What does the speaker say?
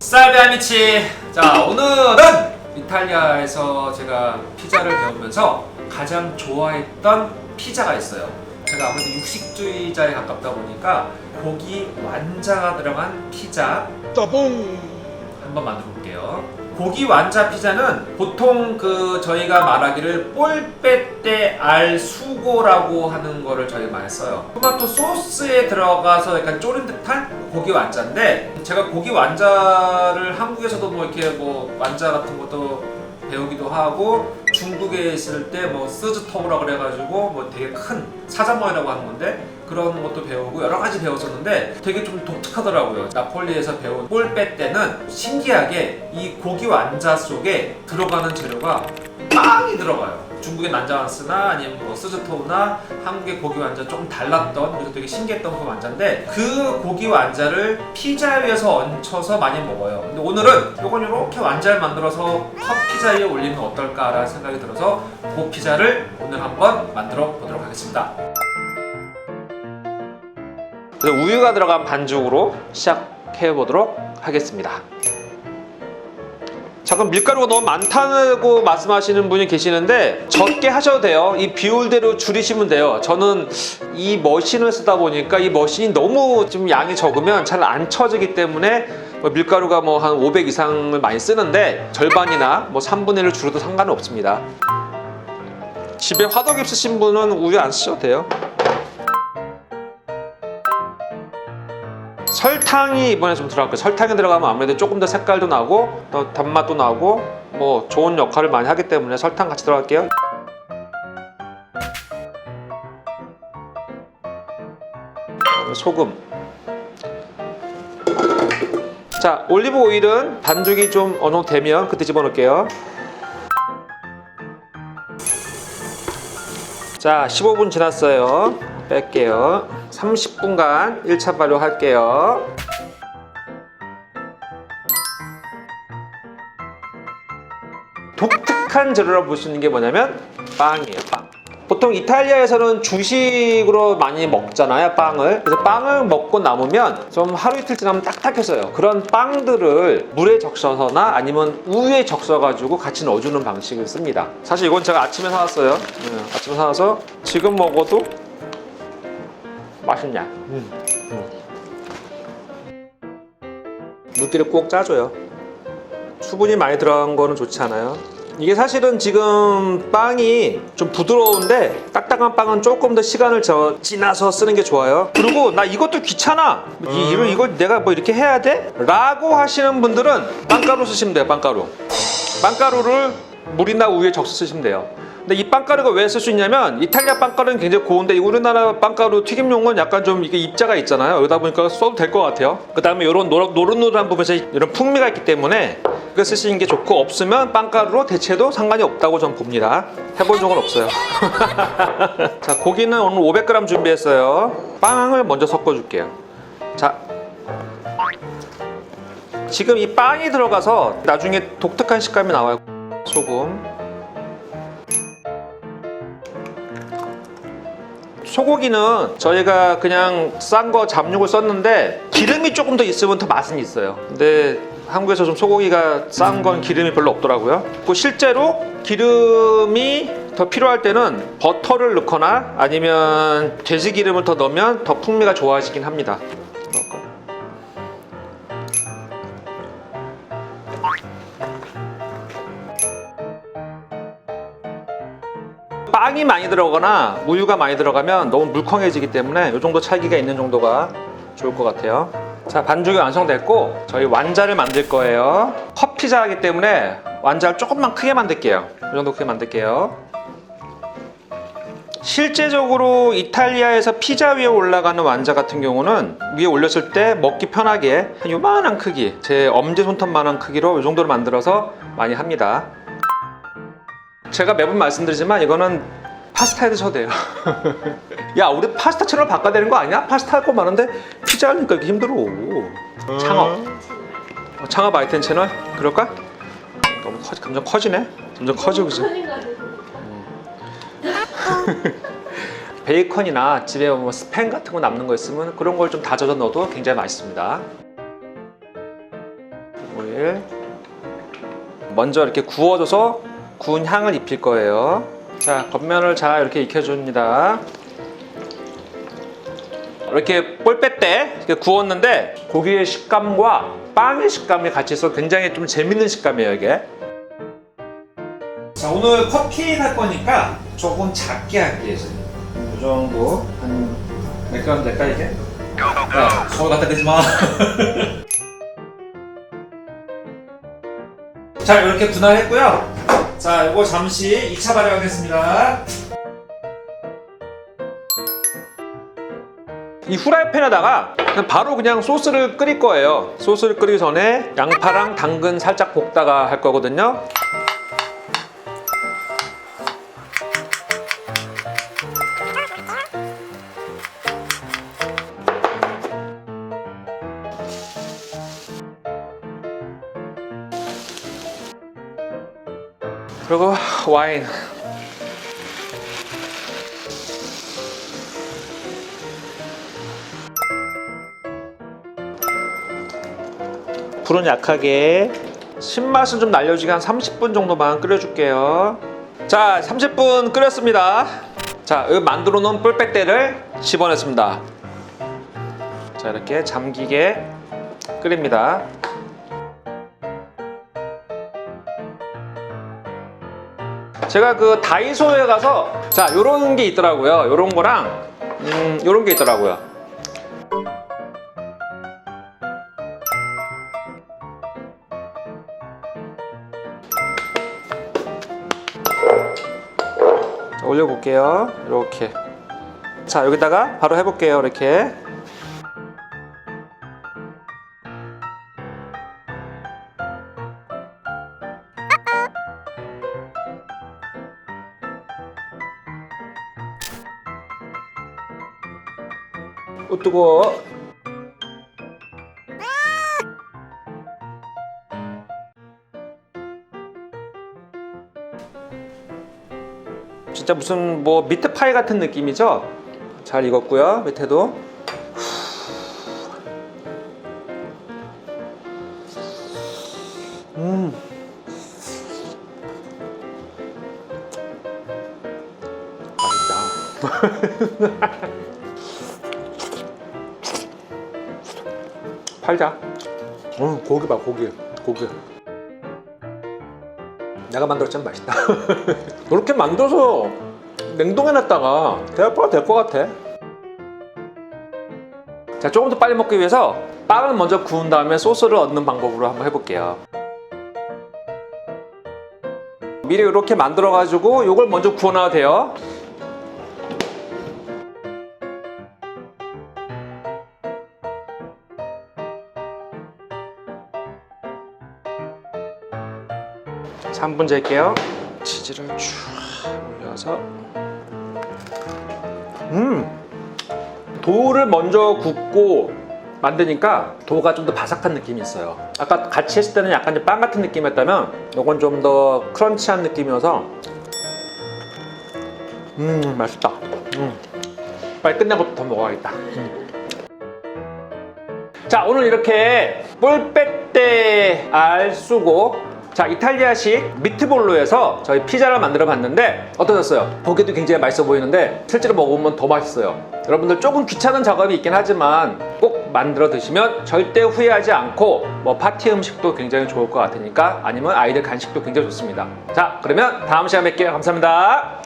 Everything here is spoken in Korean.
살베 아미치. 자 오늘은 이탈리아에서 제가 피자를 배우면서 가장 좋아했던 피자가 있어요. 제가 아무래도 육식주의자에 가깝다 보니까 고기 완자가 들어간 피자 한번 만들어 볼게요. 고기 완자 피자는 보통 그 저희가 말하기를 볼빼떼 알 수고라고 하는 거를 저희 많이 써요. 토마토 소스에 들어가서 약간 졸인 듯한 고기 완자인데 제가 고기 완자를 한국에서도 뭐 이렇게 뭐 완자 같은 것도 배우기도 하고 중국에 있을 때 뭐 스즈토우라 그래가지고 뭐 되게 큰 사자머리라고 하는 건데 그런 것도 배우고 여러 가지 배웠었는데 되게 좀 독특하더라고요. 나폴리에서 배운 볼빼떼는 신기하게 이 고기 완자 속에 들어가는 재료가 빵이 들어가요. 중국의 난자완스나 아니면 뭐 스즈토우나 한국의 고기 완자 조금 달랐던 그래서 되게 신기했던 그 완자인데 그 고기 완자를 피자 위에서 얹혀서 많이 먹어요. 근데 오늘은 요건 이렇게 완자를 만들어서 컵 피자 위에 올리면 어떨까라는 생각이 들어서 그 피자를 오늘 한번 만들어 보도록 하겠습니다. 그래서 우유가 들어간 반죽으로 시작해 보도록 하겠습니다. 잠깐 밀가루가 너무 많다고 말씀하시는 분이 계시는데 적게 하셔도 돼요. 이 비율대로 줄이시면 돼요. 저는 이 머신을 쓰다 보니까 이 머신이 너무 좀 양이 적으면 잘 안 쳐지기 때문에 뭐 밀가루가 뭐 한 500 이상을 많이 쓰는데 절반이나 뭐 3분의 1을 줄여도 상관은 없습니다. 집에 화덕 있으신 분은 우유 안 쓰셔도 돼요. 설탕이 이번에 좀 들어갈 거예요. 설탕이 들어가면 아무래도 조금 더 색깔도 나고 또 단맛도 나고 뭐 좋은 역할을 많이 하기 때문에 설탕 같이 들어갈게요. 소금. 자, 올리브 오일은 반죽이 좀 어느 정도 되면 그때 집어넣을게요. 자, 15분 지났어요. 뺄게요. 30분간 1차 발효할게요. 독특한 재료라고 볼 수 있는 게 뭐냐면 빵이에요, 빵. 보통 이탈리아에서는 주식으로 많이 먹잖아요, 빵을. 그래서 빵을 먹고 남으면 좀 하루 이틀 지나면 딱딱해져요. 그런 빵들을 물에 적셔서나 아니면 우유에 적셔가지고 같이 넣어주는 방식을 씁니다. 사실 이건 제가 아침에 사왔어요. 네, 아침에 사와서 지금 먹어도 맛있냐? 음. 물기를 꼭 짜줘요. 수분이 많이 들어간 거는 좋지 않아요. 이게 사실은 지금 빵이 좀 부드러운데 딱딱한 빵은 조금 더 시간을 저 지나서 쓰는 게 좋아요. 그리고 나 이것도 귀찮아. 이, 이걸, 이걸 내가 뭐 이렇게 해야 돼? 라고 하시는 분들은 빵가루 쓰시면 돼요. 빵가루. 빵가루를 물이나 우유에 적셔 쓰시면 돼요. 근데 이 빵가루가 왜 쓸 수 있냐면 이탈리아 빵가루는 굉장히 고운데 이 우리나라 빵가루 튀김용은 약간 좀 이게 입자가 있잖아요. 그러다 보니까 써도 될 것 같아요. 그 다음에 이런 노릇, 노릇노릇한 부분에서 이런 풍미가 있기 때문에 그거 쓰시는 게 좋고 없으면 빵가루로 대체도 상관이 없다고 전 봅니다. 해본 적은 없어요. 자 고기는 오늘 500g 준비했어요. 빵을 먼저 섞어줄게요. 자 지금 이 빵이 들어가서 나중에 독특한 식감이 나와요. 소금. 소고기는 저희가 그냥 싼 거 잡육을 썼는데 기름이 조금 더 있으면 더 맛은 있어요. 근데 한국에서 좀 소고기가 싼 건 기름이 별로 없더라고요. 그 실제로 기름이 더 필요할 때는 버터를 넣거나 아니면 돼지 기름을 더 넣으면 더 풍미가 좋아지긴 합니다. 빵이 많이 들어가거나 우유가 많이 들어가면 너무 물컹해지기 때문에 이 정도 찰기가 있는 정도가 좋을 것 같아요. 자 반죽이 완성됐고 저희 완자를 만들 거예요. 컵 피자이기 때문에 완자를 조금만 크게 만들게요. 이 정도 크게 만들게요. 실제적으로 이탈리아에서 피자 위에 올라가는 완자 같은 경우는 위에 올렸을 때 먹기 편하게 한 요만한 크기, 제 엄지 손톱만한 크기로 이 정도로 만들어서 많이 합니다. 제가 매번 말씀드리지만 이거는 파스타에 드셔도 돼요. 야, 우리 파스타 채널 바꿔야 되는 거 아니야? 파스타 할 거 많은데 피자 하니까 이렇게 힘들어. 창업. 어, 창업 아이템 채널? 그럴까? 너무 커지, 점점 커지네. 점점 커지고 있어. 같아서. 베이컨이나 집에 뭐 스팸 같은 거 남는 거 있으면 그런 걸 좀 다져서 넣어도 굉장히 맛있습니다. 오일. 먼저 이렇게 구워줘서 구운 향을 입힐 거예요. 자, 겉면을 잘 이렇게 익혀줍니다. 이렇게 볼빼 때 이렇게 구웠는데 고기의 식감과 빵의 식감이 같이 있어 굉장히 좀 재밌는 식감이에요 이게. 자 오늘 컵케이크 할 거니까 조금 작게 할게요. 이 정도 한몇 그램 될까 이게? 야, 서울 갖다 대지 마. 자 이렇게 분할했고요. 자 이거 잠시 2차 발효하겠습니다. 이 후라이팬에다가 그냥 바로 그냥 소스를 끓일 거예요. 소스를 끓이기 전에 양파랑 당근 살짝 볶다가 할 거거든요. 그리고 와인. 불은 약하게 신맛은 좀 날려주게 한 30분 정도만 끓여줄게요. 자 30분 끓였습니다. 자 만들어 놓은 뿔백대를 집어냈습니다. 자 이렇게 잠기게 끓입니다 제가 그 다이소에 가서 자 요런 게 있더라고요 요런 거랑 음 요런 게 있더라고요 자, 올려볼게요. 이렇게. 자, 여기다가 바로 해볼게요. 이렇게. 뜨거워. 진짜 무슨 뭐 미트 파이 같은 느낌이죠? 잘 익었고요. 밑에도. 음. 맛있다. 팔자. 음, 고기 봐, 고기. 고기. 내가 만들었지만 맛있다. 이렇게 만들어서 냉동해 놨다가 대화파가 될 것 같아. 자, 조금 더 빨리 먹기 위해서 빵을 먼저 구운 다음에 소스를 얻는 방법으로 한번 해볼게요. 미리 이렇게 만들어 가지고 이걸 먼저 구워놔도 돼요. 3분 젤게요. 치즈를 쭉 올려서 음 도를 먼저 굽고 만드니까 도가 좀 더 바삭한 느낌이 있어요. 아까 같이 했을 때는 약간 빵 같은 느낌이었다면 이건 좀 더 크런치한 느낌이어서 음 맛있다. 음 빨리 끝내고 더 먹어야겠다. 음. 자 오늘 이렇게 볼빼떼 알 쏘고 자 이탈리아식 미트볼로에서 저희 피자를 만들어 봤는데 어떠셨어요? 보기도 굉장히 맛있어 보이는데 실제로 먹어보면 더 맛있어요. 여러분들 조금 귀찮은 작업이 있긴 하지만 꼭 만들어 드시면 절대 후회하지 않고 뭐 파티 음식도 굉장히 좋을 것 같으니까 아니면 아이들 간식도 굉장히 좋습니다. 자 그러면 다음 시간에 뵐게요. 감사합니다